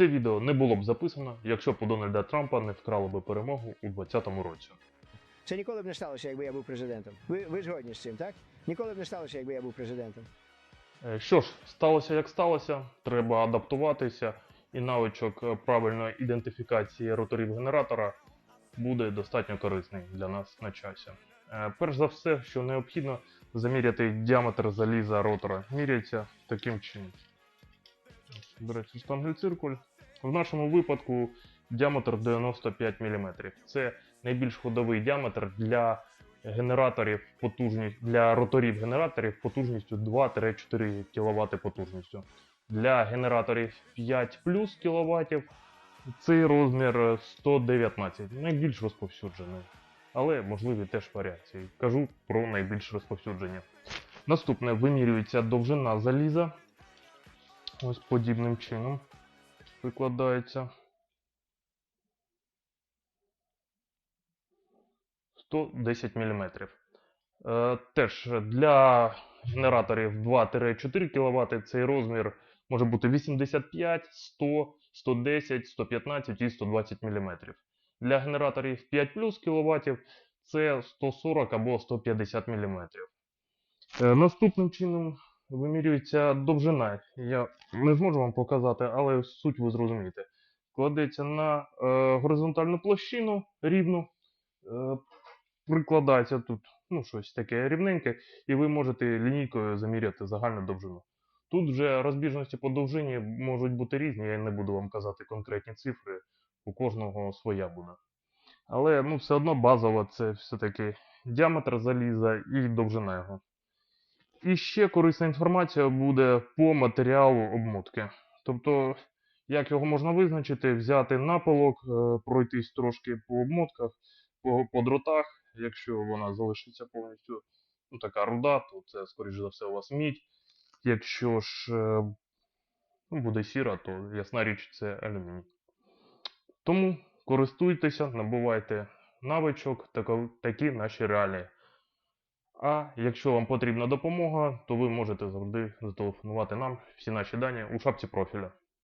Це відео не було б записано, якщо б у Дональда Трампа не вкрали би перемогу у 2020 році. Це ніколи б не сталося, якби я був президентом. Ви, ви згодні з цим, так? Ніколи б не сталося, якби я був президентом. Е, Що ж, сталося як сталося, треба адаптуватися, і навичок е, правильної ідентифікації роторів генератора буде достатньо корисний для нас на часі. Е, Перш за все, що необхідно заміряти діаметр заліза ротора. Міряється таким чином. Береться штангель-циркуль. В нашому випадку діаметр 95 мм. Це найбільш ходовий діаметр для генераторів потужність для роторів генераторів потужністю 2-4 кВт потужністю. Для генераторів 5 плюс кВт цей розмір 119, найбільш розповсюджений. Але можливі теж варіації. Кажу про найбільш розповсюдження. Наступне вимірюється довжина заліза. Ось подібним чином викладається. 110 мм. Теж для генераторів 2-4 кВт цей розмір може бути 85, 100, 110, 115 і 120 мм. Для генераторів 5 плюс кВт це 140 або 150 мм. Е, наступним чином вимірюється довжина. Я не зможу вам показати, але суть ви зрозумієте. Кладеться на е, горизонтальну площину рівну. Е, прикладається тут ну, щось таке рівненьке, і ви можете лінійкою заміряти загальну довжину. Тут вже розбіжності по довжині можуть бути різні, я не буду вам казати конкретні цифри, у кожного своя буде. Але ну, все одно базово це все-таки діаметр заліза і довжина його. І ще корисна інформація буде по матеріалу обмотки. Тобто, як його можна визначити, взяти напилок, е, пройтись трошки по обмотках, по, по дротах, якщо вона залишиться повністю ну, така руда, то це, скоріш за все, у вас мідь. Якщо ж е, ну, буде сіра, то ясна річ, це алюміній. Тому користуйтеся, набувайте навичок, такі наші реалії. А якщо вам потрібна допомога, то ви можете завжди зателефонувати нам всі наші дані у шапці профіля.